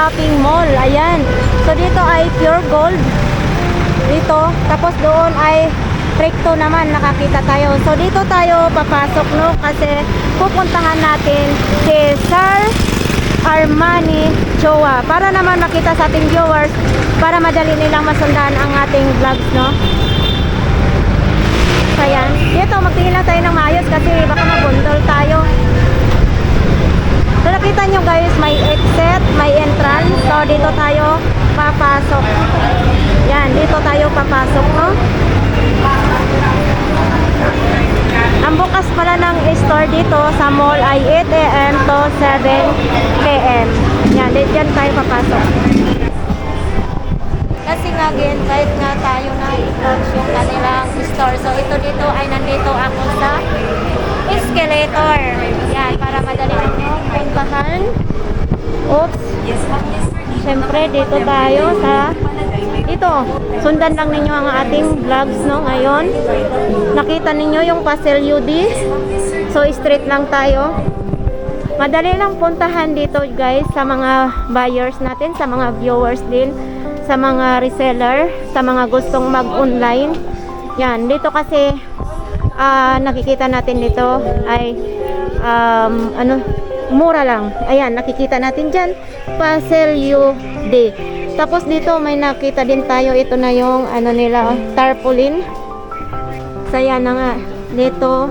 shopping mall. Ayan. So dito ay pure gold. Dito. Tapos doon ay recto naman nakakita tayo. So dito tayo papasok no kasi pupuntahan natin si Sir Armani Choa para naman makita sa ating viewers para madali nilang masundan ang ating vlogs no. Ayan. Dito magtingin lang tayo ng maayos kasi baka mabundol tayo. So nakita nyo guys, may exit, may entrance. So dito tayo papasok. Yan, dito tayo papasok, no? Ang bukas pala ng store dito sa mall ay 8 a.m. to 7 p.m. Yan, dyan tayo papasok. Kasi nga again, kahit nga tayo na i-launch yung kanilang store. So ito dito ay nandito ako sa escalator. Yan, para madali ako puntahan. Oops. Siyempre, dito tayo sa dito. Sundan lang ninyo ang ating vlogs no ngayon. Nakita ninyo yung Pasel UD. So straight lang tayo. Madali lang puntahan dito guys sa mga buyers natin, sa mga viewers din, sa mga reseller, sa mga gustong mag-online. Yan, dito kasi ah, nakikita natin dito ay um, ano mura lang. Ayan, nakikita natin dyan. Pasel UD. Tapos dito may nakita din tayo. Ito na yung ano nila, oh, tarpaulin. Saya na nga. Dito.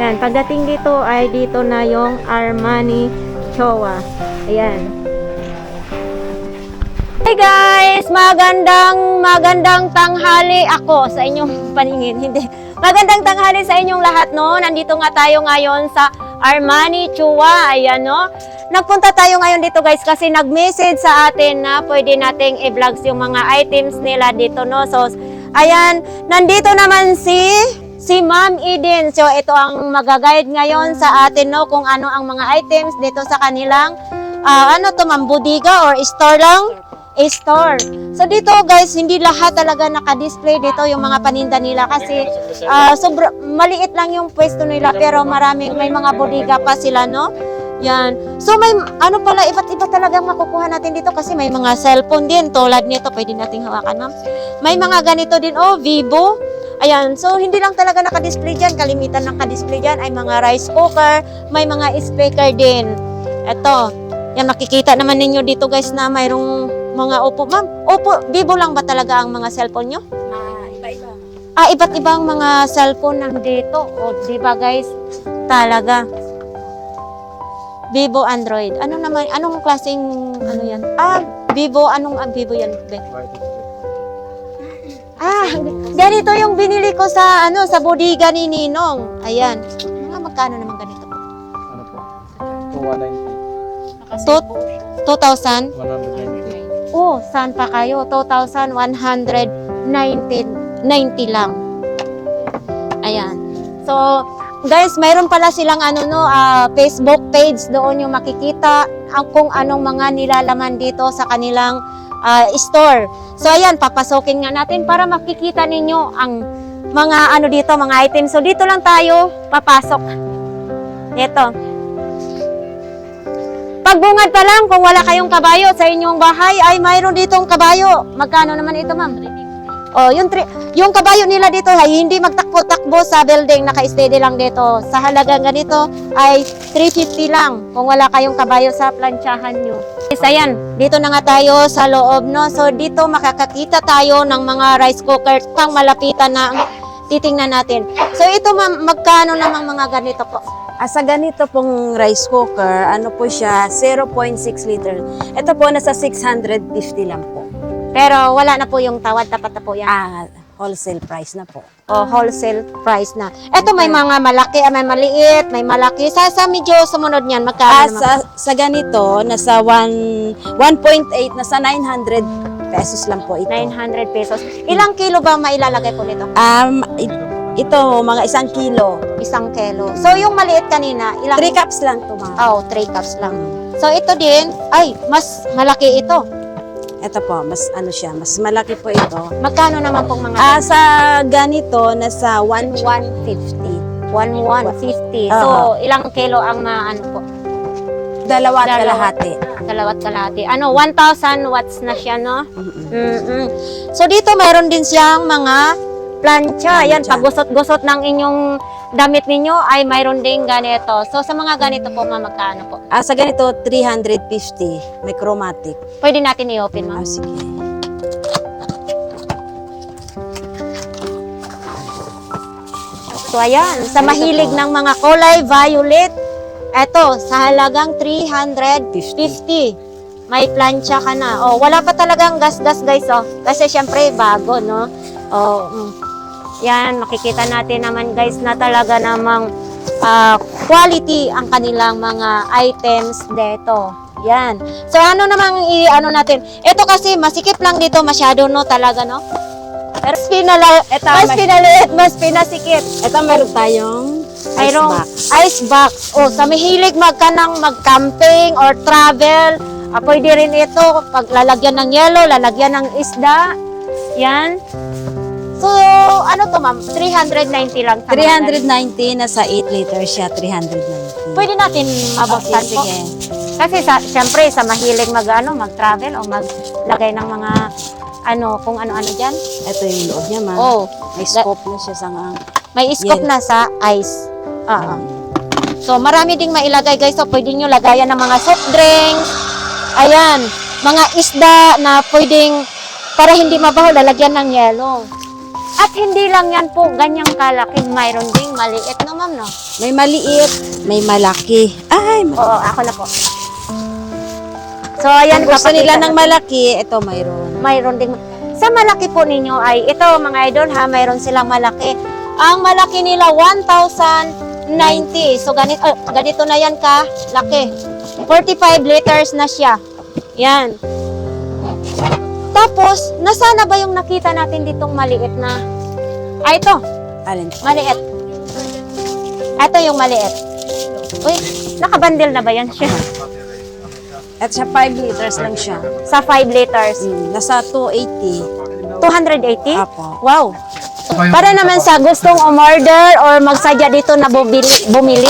Yan, pagdating dito ay dito na yung Armani Chowa. Ayan. Hey guys! Magandang, magandang tanghali ako sa inyong paningin. Hindi. Magandang tanghali sa inyong lahat, no? Nandito nga tayo ngayon sa Armani Chua. Ayan, no? Nagpunta tayo ngayon dito, guys, kasi nag-message sa atin na pwede nating i-vlogs yung mga items nila dito, no? So, ayan, nandito naman si si Ma'am Eden. So, ito ang magaguide ngayon sa atin, no? Kung ano ang mga items dito sa kanilang, ah, ano to, Ma'am, budiga or store lang? Store. So dito guys, hindi lahat talaga naka-display dito yung mga paninda nila kasi ah, sobra, maliit lang yung pwesto nila pero maraming may mga bodega pa sila no. Yan. So may ano pala iba't iba talaga makukuha natin dito kasi may mga cellphone din tulad nito pwede nating hawakan ma'am. May mga ganito din oh, Vivo. Ayan, so hindi lang talaga naka-display dyan. Kalimitan naka-display dyan ay mga rice cooker, may mga speaker din. Ito, yan makikita naman ninyo dito guys na mayroong mga Oppo. Ma'am, Oppo, Vivo lang ba talaga ang mga cellphone nyo? iba-iba. Ah, iba't ibang mga cellphone nandito. O, di ba guys? Talaga. Vivo Android. Ano naman, anong klaseng, ano yan? Ah, Vivo, anong ah, Vivo yan? Be? Ah, ganito yung binili ko sa, ano, sa bodega ni Ninong. Ayan. Mga magkano naman ganito po? Ano po? 290. Tot- 2,000? 190. Oh, saan pa kayo? 2,190 90 lang. Ayan. So, guys, mayroon pala silang ano no, ah, Facebook page doon yung makikita ang kung anong mga nilalaman dito sa kanilang ah, store. So, ayan, papasokin nga natin para makikita ninyo ang mga ano dito, mga items. So, dito lang tayo papasok. Ito. Pagbungad pa lang, kung wala kayong kabayo sa inyong bahay, ay mayroon ditong kabayo. Magkano naman ito, ma'am? Oh, yung, tri- yung kabayo nila dito ay hindi magtakbo-takbo sa building, naka-steady lang dito. Sa halagang ganito ay 350 lang kung wala kayong kabayo sa plantsahan nyo. Yes, ayan, dito na nga tayo sa loob, no? So, dito makakakita tayo ng mga rice cooker pang malapitan na titingnan natin. So, ito, ma'am, magkano namang mga ganito po? Ah, sa ganito pong rice cooker, ano po siya, 0.6 liter. Ito po, nasa 650 lang po. Pero wala na po yung tawad, tapat na po yan. Ah, wholesale price na po. o wholesale price na. Ito may mga malaki, ah, may maliit, may malaki. Sa, sa medyo sumunod niyan, Ah, magkano naman? sa, sa ganito, nasa 1, 1.8, nasa 900 pesos lang po ito. 900 pesos. Ilang kilo ba mailalagay po nito? Um, it- ito, mga isang kilo. Isang kilo. So yung maliit kanina, ilang? 3 cups lang to, ma'am. Oh, 3 cups lang. So ito din, ay, mas malaki ito. Ito po, mas ano siya, mas malaki po ito. Magkano naman pong mga Ah, sa ganito, nasa 1, 150. 1150. So, Oo. ilang kilo ang ma, ano po? Dalawa at Dalawa. kalahati. Dalawat kalahati. Ano, 1,000 watts na siya, no? Mm-mm. mm So dito mayroon din siyang mga plancha. Yan, Plancha. pagusot-gusot ng inyong damit ninyo ay mayroon din ganito. So sa mga ganito po, ma'am, magkano po? Ah, sa ganito, 350. May chromatic. Pwede natin i-open, ma'am. Ah, sige. So ayan, sa mahilig ng mga kulay violet, eto, sa halagang 350. May plancha ka na. Oh, wala pa talagang gas-gas guys, oh. Kasi syempre bago, no? Oh, mm. Yan, makikita natin naman guys na talaga namang ah, quality ang kanilang mga items dito. Yan. So ano namang i-ano natin? Ito kasi masikip lang dito masyado no talaga no. Pero mas pinala, Ito, mas mas- pinaliit, mas pinasikip. Ito meron tayong Mayroong ice box. O, sa mahilig magkanang mag-camping or travel, ah, pwede rin ito pag lalagyan ng yelo, lalagyan ng isda. Yan. So, ano to ma'am? 390 lang. sa mga ganito. 390 na sa 8 liters siya, 390. Pwede natin mabuksan Okay, po. sige. Kasi sa, syempre, sa mahilig mag, ano, mag-travel o maglagay ng mga ano, kung ano-ano dyan. Ito yung loob niya, ma'am. Oh, May scope na siya sa nga. may scope Yes. na sa ice. Ah, ah. So, marami ding mailagay guys. So, pwede nyo lagayan ng mga soft drinks. Ayan. Mga isda na pwedeng, para hindi mabaho, lalagyan ng yelo. At hindi lang yan po, ganyang kalaki. Mayroon ding maliit no, ma'am, no? May maliit, may malaki. Ay, Oo, ako na po. So, ayan. kung gusto nila ng malaki, ito mayroon. mayroon ding sa malaki po ninyo ay ito mga idol ha mayroon silang malaki ang malaki nila 1,090 so ganito, ganito na yan ka laki 45 liters na siya yan tapos nasana ba yung nakita natin ditong maliit na ay ito Alin? maliit ito yung maliit uy nakabandil na ba yan siya At siya 5 liters lang siya. sa 5 liters Mm, nasa 280. 280 Apo. Wow! Para naman sa gustong umorder or magsadya dito na bumili, bumili.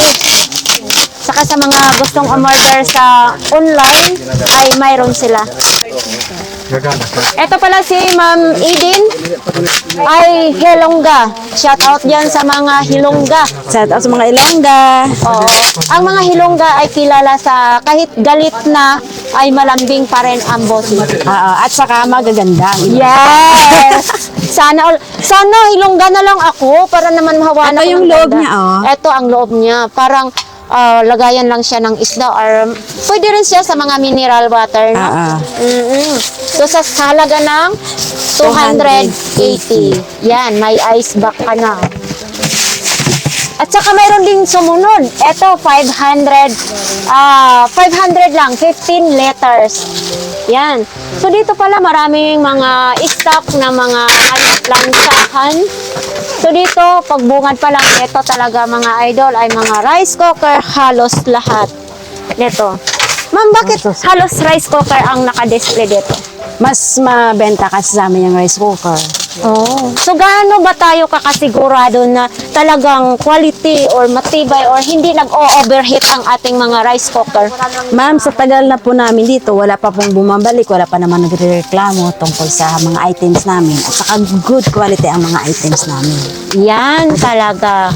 Saka sa mga gustong umorder sa online, ay mayroon sila. Ito pala si Ma'am Eden ay Hilongga. Shout out dyan sa mga Hilongga. Sa, sa mga Ilongga. Oo. Ang mga Hilongga ay kilala sa kahit galit na ay malambing pa rin ang boses. Oo, at saka magaganda. Yes! Sana, sana ilongga na lang ako para naman mahawa Ito yung loob niya, oh. Ito ang loob niya. Parang ah, lagayan lang siya ng isda or pwede rin siya sa mga mineral water. No? Oo. mm So sa halaga ng 280. Yan, may ice back ka na. At saka mayroon ding sumunod. Ito, 500, ah 500 lang, 15 liters. Yan. So dito pala maraming mga stock na mga plansahan. So dito, pagbungad pa lang, ito talaga mga idol ay mga rice cooker, halos lahat. Nito. Ma'am, bakit halos rice cooker ang naka-display dito? Mas mabenta kasi sa amin yung rice cooker. Oh. So gaano ba tayo kakasigurado na talagang quality or matibay or hindi nag-o-overheat ang ating mga rice cooker? Ma'am, sa tagal na po namin dito, wala pa pong bumabalik, wala pa naman nagre-reklamo tungkol sa mga items namin. At saka good quality ang mga items namin. Yan talaga.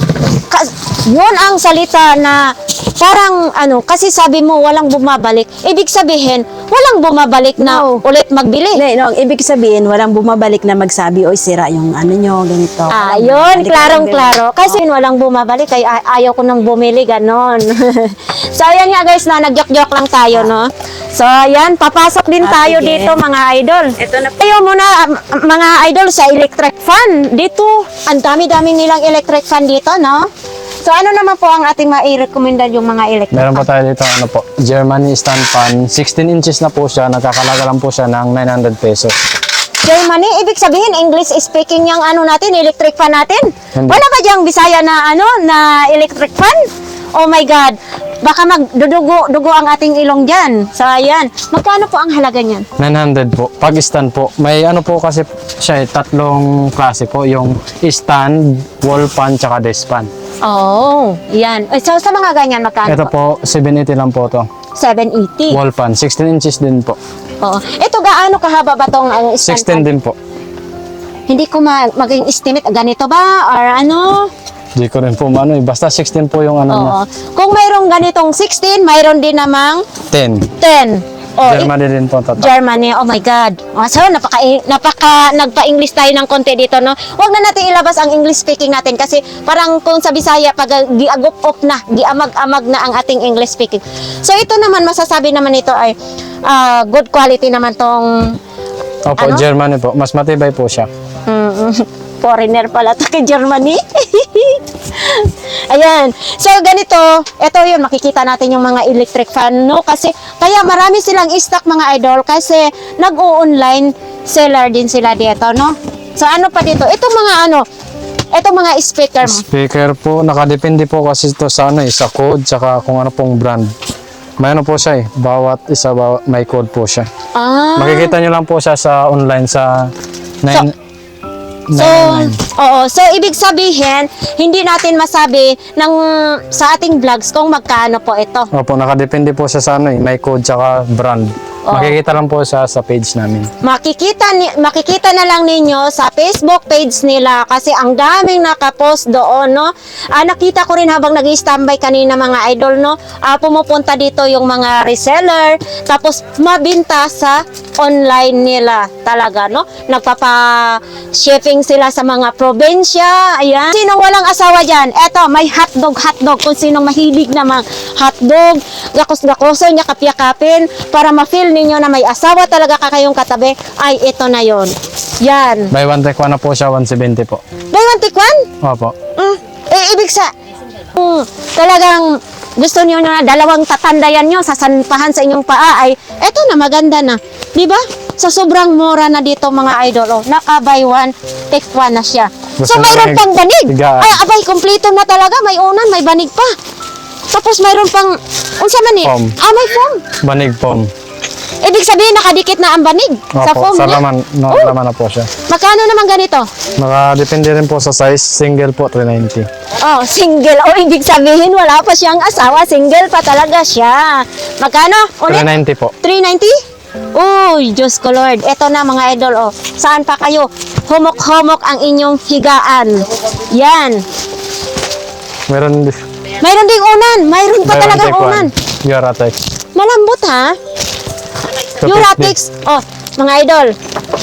Ka- yun ang salita na parang ano, kasi sabi mo walang bumabalik. Ibig sabihin, walang bumabalik na No. ulit magbili. Hindi, no, ang ibig sabihin, walang bumabalik na magsabi, oy, sira yung ano nyo, ganito. Ah, Walang yun, bumabalik na klarong-klaro. Kasi walang bumabalik, kaya ay- ayaw ko nang bumili, ganon. so, ayan nga guys, na nagyok-yok lang tayo, no? So, ayan, papasok din Ah, tayo sige. dito, mga idol. Ito na Tayo muna, m- mga idol, sa electric fan. Dito, ang dami-dami nilang electric fan dito, no? So, ano naman po ang ating mai-recommenda yung mga electric Meron po fan? tayo dito ano po, Germany stand fan. 16 inches na po siya, nakakalaga lang po siya ng 900 pesos. Germany, ibig sabihin, English speaking yung ano natin, electric fan natin. Hindi. Wala ba diyang Bisaya na ano, na electric fan? Oh my God. Baka magdudugo dugo ang ating ilong dyan. So, ayan. Magkano po ang halaga niyan? 900 po. Pag stand po, may ano po kasi siya eh, tatlong klase po, yung stand, wall fan, tsaka desk fan. Oh, yan. Eh, So, sa mga ganyan, magkano Ito po? po, 780 lang po to. 780. Wall fan, 16 inches din po. Oo. Ito gaano kahaba ba tong ang stand 16 din po. Hindi ko ma- maging estimate ganito ba or ano? Di ko rin po maano eh. Basta 16 po yung ano niya. Oo. Kung mayroong ganitong 16, mayroon din namang 10. 10. Oh, Germany din po tatak. Germany. Oh my God. Oh, so, napaka, napaka nagpa-English tayo ng konti dito, no? Huwag na natin ilabas ang English speaking natin kasi parang kung sa Bisaya, pag giagop-op na, giamag-amag na ang ating English speaking. So, ito naman, masasabi naman ito ay ah, good quality naman tong Opo, Ano? Germany po. Mas matibay po siya. Mm, foreigner pala to kay Germany. Ayan. So, ganito, ito yun, makikita natin yung mga electric fan, no? Kasi, kaya marami silang stock mga idol kasi nag-o-online seller din sila dito, no? So, ano pa dito? Ito mga ano, ito mga speaker mo. Speaker po, nakadepende po kasi ito sa ano eh, sa code, tsaka kung ano pong brand. May ano po siya eh, bawat isa bawat, may code po siya. Ah. Makikita nyo lang po siya sa online sa 9 So, oo. So, ibig sabihin, hindi natin masabi ng, sa ating vlogs kung magkano po ito. Opo, nakadepende po siya sa ano eh, may code tsaka brand. Makikita lang po siya sa page namin. makikita ni, makikita na lang ninyo sa Facebook page nila kasi ang daming nakapost doon no. Ah, nakita ko rin habang nag-standby kanina mga idol no. Ah, pumupunta dito yung mga reseller tapos mabinta sa online nila talaga no. Nagpapa-shipping sila sa mga probinsya. Ayan. Sinong walang asawa diyan? Eto, may hotdog hotdog kung sinong mahilig na mga hotdog, gakos-gakoso niya kapya-kapin para ma-feel ninyo na may asawa talaga ka kayong katabi, ay ito na yon. Yan. Buy one take one na po siya, 170 po. Buy one, take one? Opo. Mm, eh, ibig sa... Mm, talagang gusto niyo na dalawang tatandayan nyo, sasanpahan sa inyong paa ay eto na, maganda na. Di ba? Sa sobrang mura na dito mga idol, oh, naka buy one, take one na siya. so, Gusto mayroon nila pang banig. Ay, abay, kompleto na talaga. May unan, may banig pa. Tapos mayroon pang, unsa man eh? Foam. Ah, may foam. Banig foam. Ibig sabihin, nakadikit na ang banig sa Opo, foam sa niya. laman, no, Oh. laman na po siya. Magkano naman ganito? Nakadepende rin po sa size, single po, 390. Oh, single. Oh, ibig sabihin, wala pa siyang asawa. Single pa talaga siya. Magkano? Ulit? 390 po. 390? Uy, Diyos ko Lord. Eto na mga idol, oh. Saan pa kayo? Humok-humok ang inyong higaan. Yan. Meron din. Mayroon ding unan. Mayroon pa talagang unan. Yuratex. Malambot, ha? Uratex. Oh, mga idol,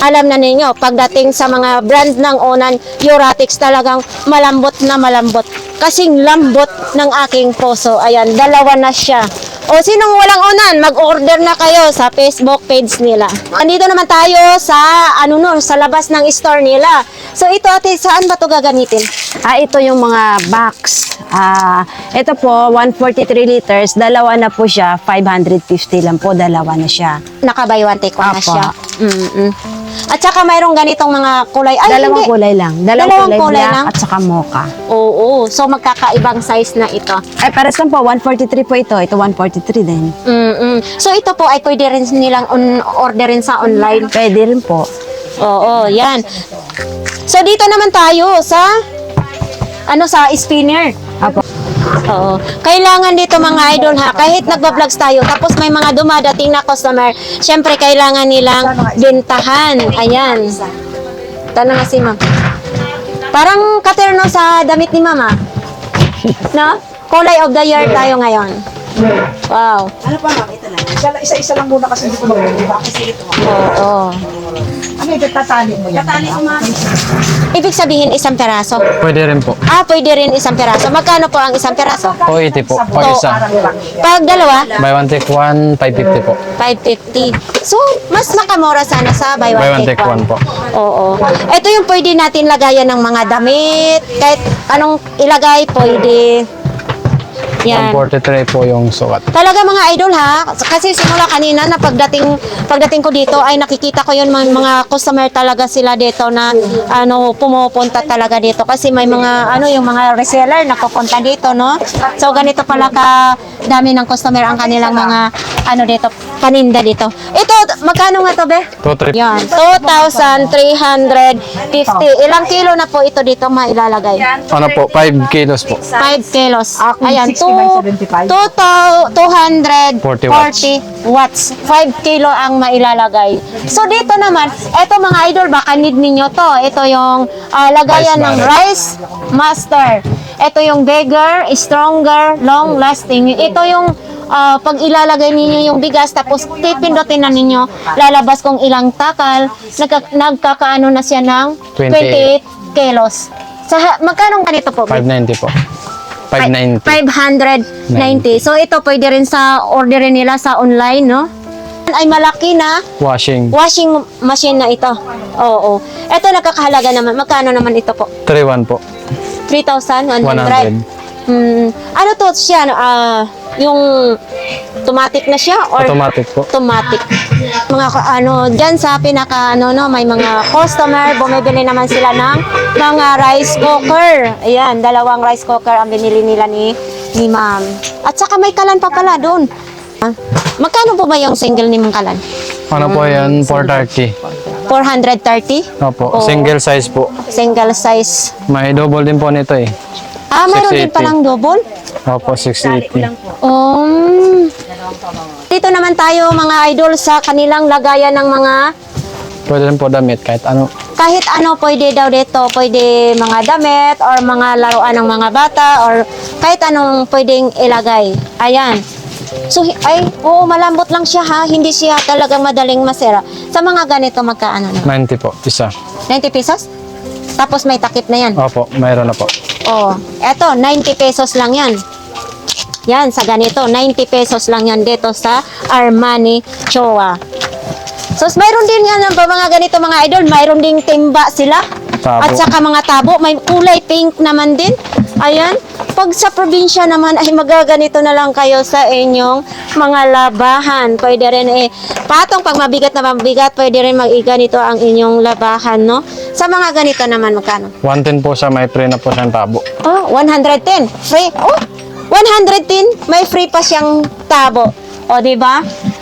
alam na ninyo, pagdating sa mga brand ng unan, Uratex talagang malambot na malambot. Kasing lambot ng aking puso. Ayan, dalawa na siya. O sinong walang unan, mag-order na kayo sa Facebook page nila. Andito naman tayo sa ano no, sa labas ng store nila. So ito ate, saan ba to gagamitin? Ah, ito yung mga box. Ah, ito po, 143 liters. Dalawa na po siya. 550 lang po. Dalawa na siya. Naka-buy one take one na Apo. siya. Mm-mm. At saka mayroong ganitong mga kulay. Ay, Dalawang hindi. kulay lang. Dalawang, Dalawang kulay, kulay lang? at saka mocha. Oo, so magkakaibang size na ito. Ay, pares lang po. 143 po ito. Ito 143 din. Mm-mm. So ito po ay pwede rin nilang on- orderin sa online. Pwede rin po. Oo, yan. So dito naman tayo sa ano sa spinner. Apo. Oo. Kailangan dito mga idol ha, kahit nagba-vlogs tayo, tapos may mga dumadating na customer, syempre kailangan nilang bentahan. Ayan. Tanong nga si ma'am. Parang katerno sa damit ni mama. No? Kulay of the year tayo ngayon. Wow. Ano pa ma'am? Ito lang. Isa, isa-isa lang muna kasi hindi ko mag-iba. Kasi ito. Oo. Ano ito? Tatali mo yan. Tatali mo Ibig sabihin isang peraso. Pwede rin po. Ah, pwede rin isang peraso. Magkano po ang isang peraso? 280 po, pag isa. Pag dalawa, Buy one take one, 550 po. 550. So, mas makamura sana sa buy one, Buy one take, take one. one po. Oo. Ito yung pwede natin lagayan ng mga damit. Kahit anong ilagay, pwede. Yan. 143 po yung sukat. Talaga mga idol ha, kasi simula kanina na pagdating pagdating ko dito ay nakikita ko yun mga, mga customer talaga sila dito na ano pumupunta talaga dito kasi may mga ano yung mga reseller na pupunta dito no. So ganito pala ka dami ng customer ang kanilang mga ano dito paninda dito. Ito magkano nga to be? 230. Yan, 2,350. Ilang kilo na po ito dito mailalagay? Ano po, 5 kilos po. 5 kilos. Ayan, by 75. to, to 240 40 watts. 5 kilo ang mailalagay. So dito naman, eto mga idol, baka need ninyo to. Ito yung ah, lagayan Rice ng rice master. Ito yung bigger, stronger, long lasting. Ito yung ah, pag ilalagay ninyo yung bigas tapos pipindutin na ninyo, lalabas kung ilang takal, nagka, nagkakaano na siya ng 28 28 kilos. Sa magkano ganito po? 590 po. 590. 590. So ito pwede rin sa orderin nila sa online, no? Ay malaki na Washing. washing machine na ito. Oo. Ito nakakahalaga naman. Magkano naman ito po? 31 po. 3,100. 100. Hmm, ano to siya? no? Ah, yung automatic na siya or Automatic po. automatic. Mga ka- ano, diyan sa pinaka ano no, may mga customer bumibili naman sila ng mga rice cooker. Ayan, dalawang rice cooker ang binili nila ni ni Ma'am. At saka may kalan pa pala doon. Ah, Magkano po ba yung single ni Ma'am kalan? Ano po yan? 430. 430? Opo. Oo. Single size po. Single size. May double din po nito eh. Ah, mayroon din 680. palang double? Opo, 680. Um, dito naman tayo mga idol sa kanilang lagayan ng mga Pwede rin po damit kahit ano. kahit ano pwede daw dito, pwede mga damit or mga laruan ng mga bata or kahit anong pwedeng ilagay. Ayan. So, hi- ay, oo, malambot lang siya ha. Hindi siya talagang madaling masira. Sa mga ganito, magkaano na? 90 po. Isa. 90 pesos? Tapos may takip na yan. Opo, mayroon na po. Oh, eto, 90 pesos lang yan. Yan, sa ganito, 90 pesos lang yan dito sa Armani Choa. So, mayroon din yan ng mga ganito mga idol, mayroon ding timba sila. Tabo. At saka mga tabo, may kulay pink naman din. Ayan. Pag sa probinsya naman ay magaganito na lang kayo sa inyong mga labahan. Pwede rin eh, patong pag mabigat na mabigat, pwede rin mag-iganito ang inyong labahan, no? Sa mga ganito naman, magkano? 110 po siya, may free na po siyang tabo. Oh, 110. Free. Oh, 110. May free pa siyang tabo. O, di ba?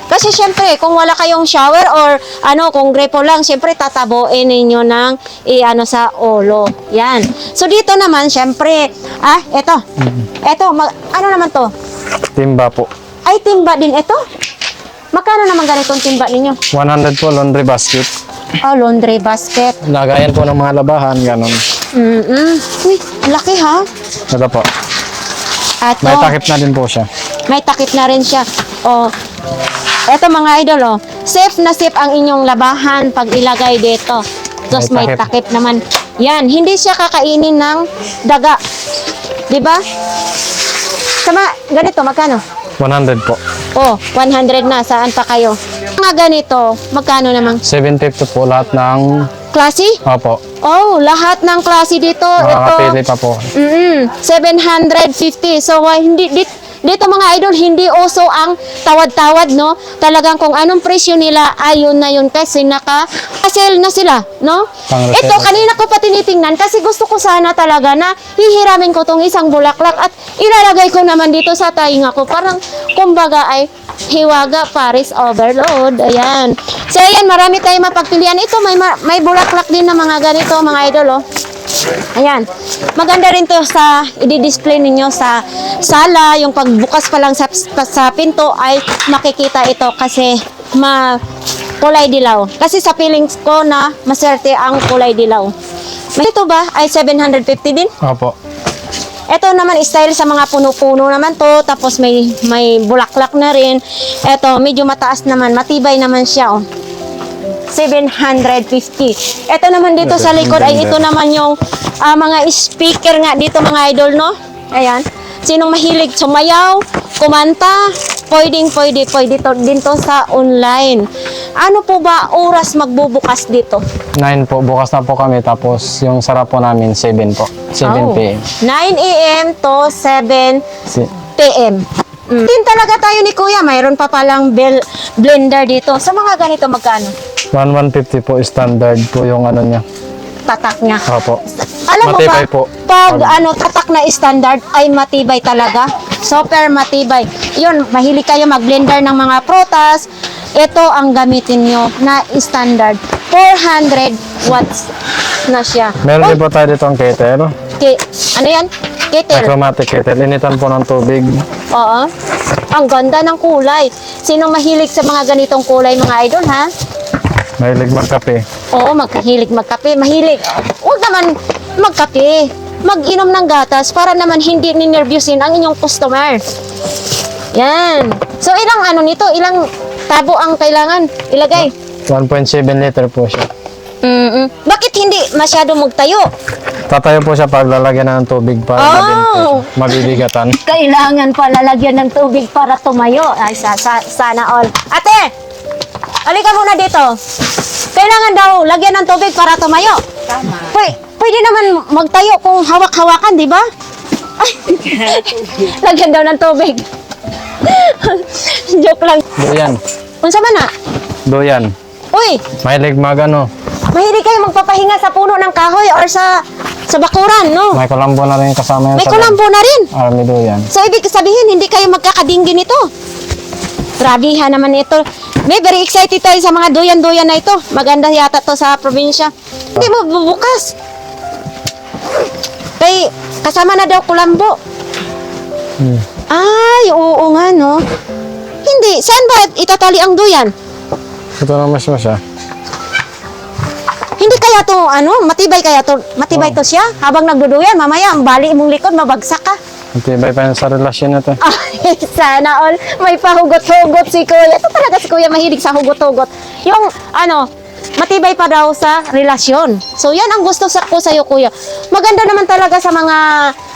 Kasi syempre, kung wala kayong shower or ano, kung grepo lang, syempre tataboin ninyo ng i-ano sa ulo. Yan. So dito naman, syempre, ah, eto. Eto, mag, ano naman to? Timba po. Ay, timba din ito. Makano naman ganitong timba ninyo? 100 po, laundry basket. Oh, laundry basket. Lagayan po ng mga labahan, ganun. Mm-mm. Uy, laki ha? Ito po. Ato. May takip na din po siya. May takip na rin siya. O, eto mga idol, oh. Safe na safe ang inyong labahan pag ilagay dito. Tapos may May takip naman. Yan, hindi siya kakainin ng daga. Di ba? Sama, ganito, magkano? 100 po. Oh, 100 na. Saan pa kayo? Mga ganito, magkano namang? 750 po lahat ng... Klase? Opo. Oh, lahat ng klase dito. Ito, Makakapili pa po. Mm, 750. So, why hindi dit, dito mga idol, hindi uso ang tawad-tawad, no? Talagang kung anong presyo nila, ayun na yun kasi naka sale na sila, no? Ito, kanina ko pa tinitingnan kasi gusto ko sana talaga na hihiramin ko tong isang bulaklak at ilalagay ko naman dito sa tainga ko. Parang, kumbaga ay hiwaga Paris overload. Ayan. So, ayan, marami tayong mapagpilian. Ito, may, ma- may bulaklak din na mga ganito, mga idol, oh. Ayan. Maganda rin to sa i-display ninyo sa sala. Yung pagbukas pa lang sa, sa pinto ay makikita ito kasi ma kulay dilaw. Kasi sa feelings ko na maserte ang kulay dilaw. Ito ba ay 750 din? Opo. Ito naman style sa mga puno-puno naman to. Tapos may may bulaklak na rin. Ito medyo mataas naman, matibay naman siya oh. 750. Ito naman dito sa likod ay ito naman yung ah, mga speaker nga dito mga idol no. Ayan. Sinong mahilig sumayaw, kumanta, pwedeng pwede, pwede to, din to sa online. Ano po ba oras magbubukas dito? 9 po, bukas na po kami. Tapos yung sarap po namin, 7 po. 7 Oh. p.m. 9 a.m. to 7 Si- PM. Mm. Din talaga tayo ni Kuya, mayroon pa palang bel- blender dito. Sa mga ganito magkano? 1150 po, standard po yung ano niya. Tatak niya. Opo. Alam mo ba, Matibay po. pag Pag- ano tatak na standard ay matibay talaga. Super matibay. Yun, mahilig kayo mag-blender ng mga prutas. Ito ang gamitin nyo na standard. 400 watts na siya. Meron din po tayo dito ang kettle. Ki, ano yan? Kettle. Chromatic kettle. Initan po ng tubig. Oo. Ang ganda ng kulay. Sino mahilig sa mga ganitong kulay, mga idol, ha? Mahilig magkape. Oo, magkahilig magkape. Mahilig. Huwag naman magkape. Mag-inom ng gatas para naman hindi ninervyusin ang inyong customer. Yan. So, ilang ano nito? Ilang tabo ang kailangan ilagay? 1.7 liter po siya. Mm Bakit hindi masyado magtayo? Tatayo po siya pag lalagyan ng tubig para Oh! po. Mabibigatan. Kailangan pa lalagyan ng tubig para tumayo. Ay, sa, sa, sana all. Ate! Halika muna dito. Kailangan daw lagyan ng tubig para tumayo. Tama. Pwede, pwede naman magtayo kung hawak-hawakan, di ba? Ay, lagyan daw ng tubig. Joke lang. Doyan. Unsa man na? Doyan. Uy, Mahilig mag ano. mahilig kayo magpapahinga sa puno ng kahoy or sa sa bakuran, no? May kulambo na rin kasama yan May sa kulambo na rin. Army Doyan. So, ibig sabihin, hindi kayo magkakadinggi nito. Grabe ha naman ito. May very excited tayo sa mga duyan-duyan na ito. Maganda yata to sa probinsya. Hindi mo bubukas. Kay, kasama na daw kulambo. Hmm. Ay, oo nga, no? Hindi. Saan ba itatali ang duyan? Ito na mas siya. Hindi kaya to, ano, matibay kaya to, matibay to siya? Habang nagduduyan, mamaya, ang bali mong likod, mabagsak ka. Matibay pa sa relasyon na to. Ay, sana all. May pahugot-hugot si Kuya. Ito talaga si Kuya mahilig sa hugot-hugot. Yung, ano, matibay pa daw sa relasyon. So, yan ang gusto sa, ko sa'yo, Kuya. Maganda naman talaga sa mga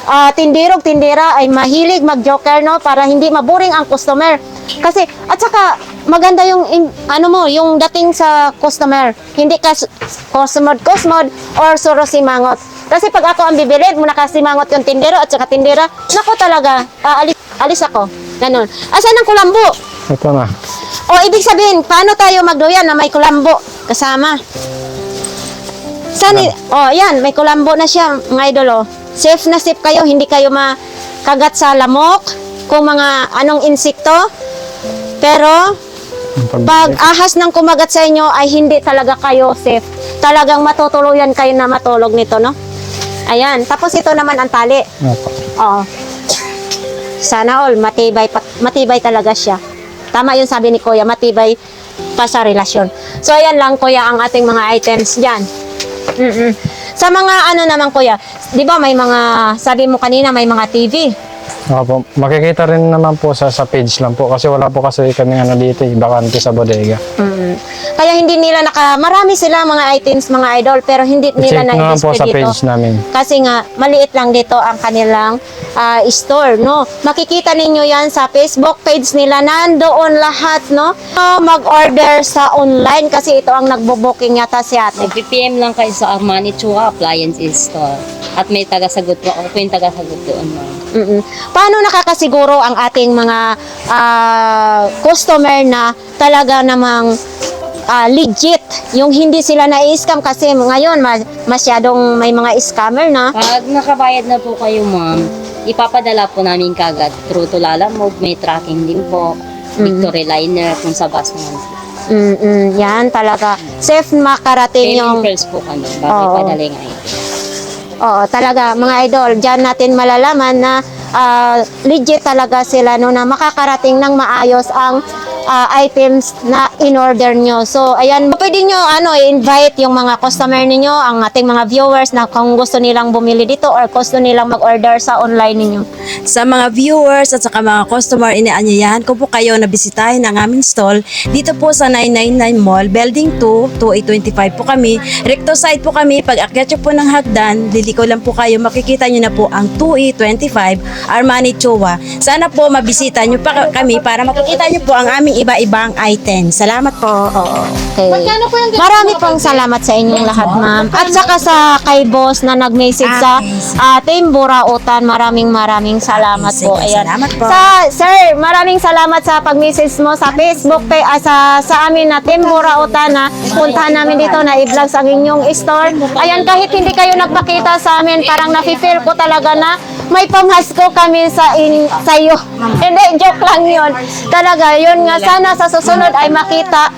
ah, tindirog, tindera ay mahilig mag-joker, no? Para hindi maboring ang customer. Kasi, at saka, maganda yung, in- ano mo, yung dating sa customer. Hindi ka s- cosmod-cosmod or surosimangot. Kasi pag ako ang bibili, muna kasimangot yung tindero at saka tindera, nako talaga, ah, alis, ako. Ganon. Asan ang kulambo? Ito na. O, ibig sabihin, paano tayo magduyan na may kulambo kasama? Saan, i- oh, yan, may kulambo na siya, mga idol, oh. Safe na safe kayo, hindi kayo makagat sa lamok, kung mga anong insekto. Pero, pag ahas ng kumagat sa inyo ay hindi talaga kayo safe. Talagang matutuluyan kayo na matulog nito, no? Ayan. Tapos ito naman ang tali. Opo. Oo. Sana all, matibay, matibay talaga siya. Tama yung sabi ni Kuya, matibay pa sa relasyon. So, ayan lang, Kuya, ang ating mga items dyan. Mm-mm. Sa mga ano naman, Kuya, di ba may mga, sabi mo kanina, may mga TV. Opo. Makikita rin naman po sa, sa page lang po kasi wala po kasi kami ano dito, eh, bakante sa bodega. Mm. Kaya hindi nila naka, marami sila mga items, mga idol, pero hindi nila nyo naman po sa dito. page namin. Kasi nga, maliit lang dito ang kanilang ah, store, no? Makikita ninyo yan sa Facebook page nila. Nandoon lahat, no? So, mag-order sa online kasi ito ang nagbo-booking yata si ate. Mag-PPM lang kayo sa Armani Chua Appliance Store. At may taga-sagot po. Ako po yung taga-sagot doon. ma'am. Mm-mm. Paano nakakasiguro ang ating mga ah, customer na talaga namang ah, legit, yung hindi sila na-scam kasi ngayon ma- masyadong may mga scammer na. Pag nakabayad na po kayo, ma'am, ipapadala po namin kagad through to Lala Move. May tracking din po. Victory Liner kung sa bus naman. Mm-mm. Yan talaga. Safe makarating yung Payment first po kami Oo. ipadala yung item. Oo, talaga, mga idol, dyan natin malalaman na ah, legit talaga sila no, na makakarating ng maayos ang ah, items na in-order nyo. So, ayan, pwede nyo ano, i-invite yung mga customer ninyo, ang ating mga viewers na kung gusto nilang bumili dito or gusto nilang mag-order sa online ninyo. Sa mga viewers at saka mga customer, inaanyayahan ko po kayo na bisitahin ang aming stall dito po sa 999 Mall, Building 2, 2825 po kami. Recto side po kami, pag akyat po ng hagdan, liliko lang po kayo, makikita nyo na po ang 2825 Armani Chua. Sana po mabisita nyo pa kami para makikita nyo po ang aming iba-ibang items. Salamat po. Oo. Okay. Marami pong salamat sa inyong lahat, ma'am. At saka sa kay boss na nag-message sa uh, Team Burautan, maraming maraming salamat po. Ayan. salamat po. Sa, sir, maraming salamat sa pag-message mo sa Facebook, pe, ah, sa, sa amin na Team Burautan na puntahan namin dito na i-vlog sa inyong store. Ayan, kahit hindi kayo nagpakita sa amin, parang nafe-feel ko talaga na may pamasko kami sa in, sa iyo. Hindi, joke lang yun. Talaga, yun nga, sana sa susunod ay makita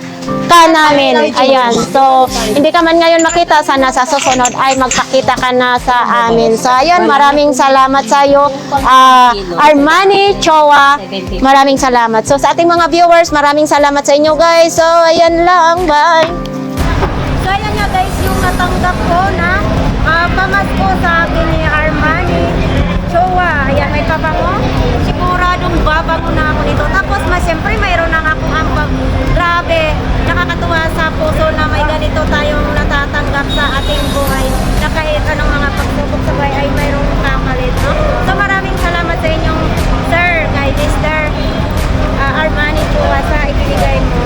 ka namin. Ayan. So, hindi ka man ngayon makita, sana sa susunod ay magpakita ka na sa amin. So, ayun, maraming salamat sa iyo. Ah, Armani Chowa, maraming salamat. So, sa ating mga viewers, maraming salamat sa inyo guys. So, ayan lang. Bye! So, ayan nga guys, yung natanggap ko na uh, pamasko sa akin ni May pabango. Siguradong babango na ako nito. Tapos, mas siyempre, mayroon na akong ambag. Grabe, nakakatuwa sa puso na may ganito tayong natatanggap sa ating buhay. Na kahit anong mga pagsubok sa buhay ay mayroong kakalit. No? So, maraming salamat sa inyong sir, kay Mr. uh, Armani Chua sa ibinigay mo